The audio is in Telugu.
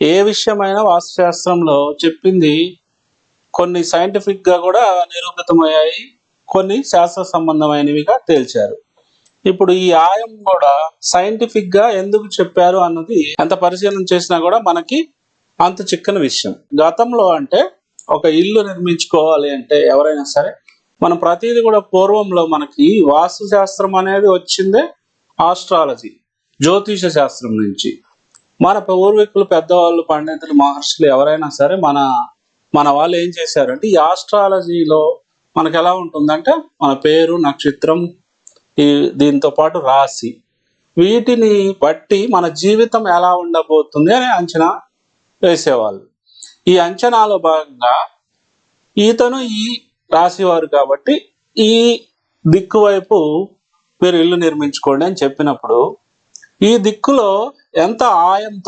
ఏ విషయమైనా వాస్తుశాస్త్రంలో చెప్పింది కొన్ని సైంటిఫిక్గా కూడా నిరూపితమయ్యాయి కొన్ని శాస్త్ర సంబంధమైనవిగా తేల్చారు. ఇప్పుడు ఈ ఆయం కూడా సైంటిఫిక్గా ఎందుకు చెప్పారు అన్నది ఎంత పరిశీలన చేసినా కూడా మనకి అంత చిక్కని విషయం. గతంలో అంటే ఒక ఇల్లు నిర్మించుకోవాలి అంటే ఎవరైనా సరే మనం ప్రతిదీ కూడా పూర్వంలో మనకి వాస్తు శాస్త్రం అనేది వచ్చిందే ఆస్ట్రాలజీ జ్యోతిష శాస్త్రం నుంచి. మన పూర్వీకులు పెద్దవాళ్ళు పండితులు మహర్షులు ఎవరైనా సరే మన మన వాళ్ళు ఏం చేశారంటే ఈ ఆస్ట్రాలజీలో మనకు ఎలా ఉంటుందంటే మన పేరు నక్షత్రం ఈ దీంతో పాటు రాశి. వీటిని బట్టి మన జీవితం ఎలా ఉండబోతుంది అని అంచనా వేసేవాళ్ళు. ఈ అంచనాలో భాగంగా ఈతను ఈ రాశివారు కాబట్టి ఈ దిక్కు వైపు మీరు ఇల్లు నిర్మించుకోండి అని చెప్పినప్పుడు ఈ దిక్కులో ఎంత ఆయంతో